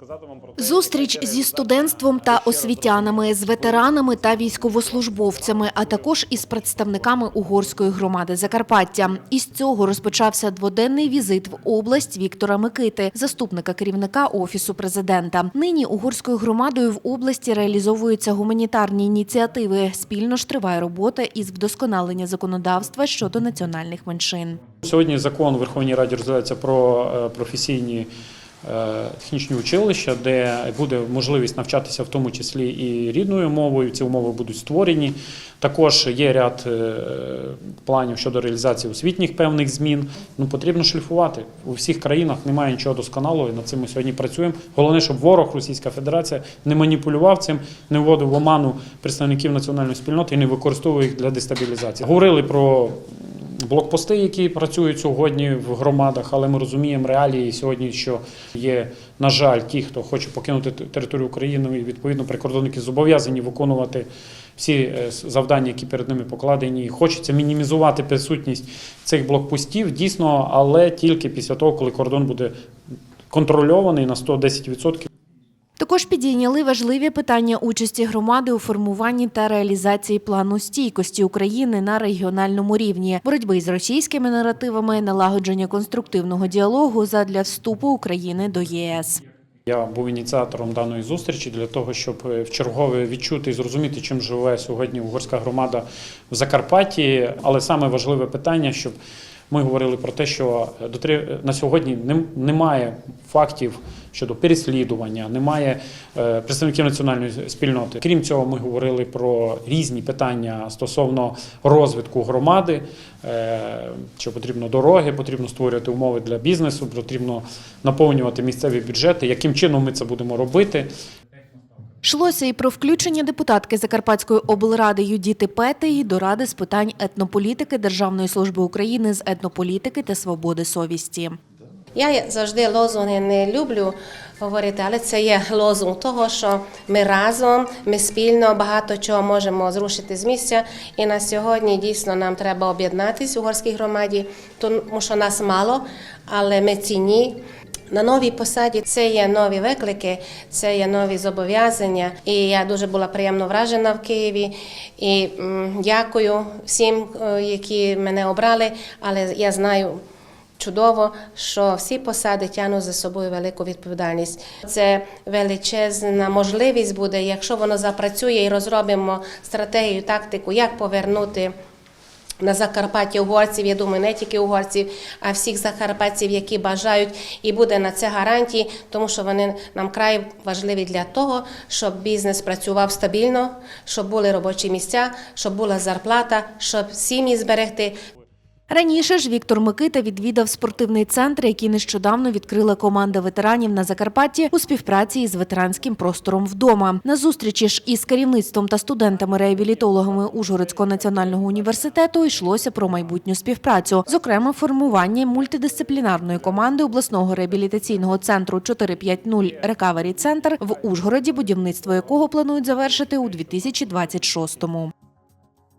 розказати вам про те, Зустріч зі студентством та освітянами, з ветеранами та військовослужбовцями, а також із представниками угорської громади Закарпаття. Із цього розпочався дводенний візит в область Віктора Микити, заступника керівника офісу президента. Нині угорською громадою в області реалізовуються гуманітарні ініціативи. Спільно ж триває робота із вдосконалення законодавства щодо національних меншин. Сьогодні закон у Верховній Раді розглядається про е, професійні технічні училища, де буде можливість навчатися в тому числі і рідною мовою. Ці умови будуть створені. Також є ряд е, планів щодо реалізації освітніх певних змін. Ну потрібно шліфувати у всіх країнах. Немає нічого досконалого. і Над цим ми сьогодні працюємо. Головне, щоб ворог Російська Федерація не маніпулював цим, не вводив в оману представників національної спільноти і не використовував їх для дестабілізації. Говорили про блокпости, які працюють сьогодні в громадах, але ми розуміємо реалії сьогодні, що є, на жаль, ті, хто хоче покинути територію України, і відповідно прикордонники зобов'язані виконувати всі е, завдання, які перед ними покладені. Хочеться мінімізувати присутність цих блокпостів, дійсно, але тільки після того, коли кордон буде контрольований на 110%. Також підійняли важливі питання участі громади у формуванні та реалізації плану стійкості України на регіональному рівні, боротьби з російськими наративами, налагодження конструктивного діалогу задля вступу України до ЄС. Я був ініціатором даної зустрічі для того, щоб е, вчергове відчути і зрозуміти, чим живе сьогодні угорська громада в Закарпатті. Але саме важливе питання, щоб ми говорили про те, що дотри- на сьогодні немає фактів щодо переслідування, немає е, представників національної спільноти. Крім цього, ми говорили про різні питання стосовно розвитку громади, е, що потрібно дороги, потрібно створювати умови для бізнесу, потрібно наповнювати місцеві бюджети. Яким чином ми це будемо робити? Йшлося і про включення депутатки Закарпатської облради Юдіти Петеї до Ради з питань етнополітики Державної служби України з етнополітики та свободи совісті. Я завжди лозунги не люблю говорити, але це є лозунг того, що ми разом, ми спільно багато чого можемо зрушити з місця. І на сьогодні дійсно нам треба об'єднатися в угорській громаді, тому що нас мало, але ми цінні. На новій посаді це є нові виклики, це є нові зобов'язання. І я дуже була приємно вражена в Києві. І дякую всім, е, які мене обрали, але я знаю. Чудово, що всі посади тягнуть за собою велику відповідальність. Це величезна можливість буде, якщо воно запрацює і розробимо стратегію, тактику, як повернути. На Закарпатті угорців, я думаю, не тільки угорців, а всіх закарпатців, які бажають, і буде на це гарантії, тому що вони нам край важливі для того, щоб бізнес працював стабільно, щоб були робочі місця, щоб була зарплата, щоб сім'ї зберегти. Раніше ж Віктор Микита відвідав спортивний центр, який нещодавно відкрила команда ветеранів на Закарпатті у співпраці із ветеранським простором вдома. На зустрічі ж із керівництвом та студентами-реабілітологами Ужгородського національного університету йшлося про майбутню співпрацю, зокрема формування мультидисциплінарної команди обласного реабілітаційного центру 450 Рекавері Центр в Ужгороді, будівництво якого планують завершити у 2026-му.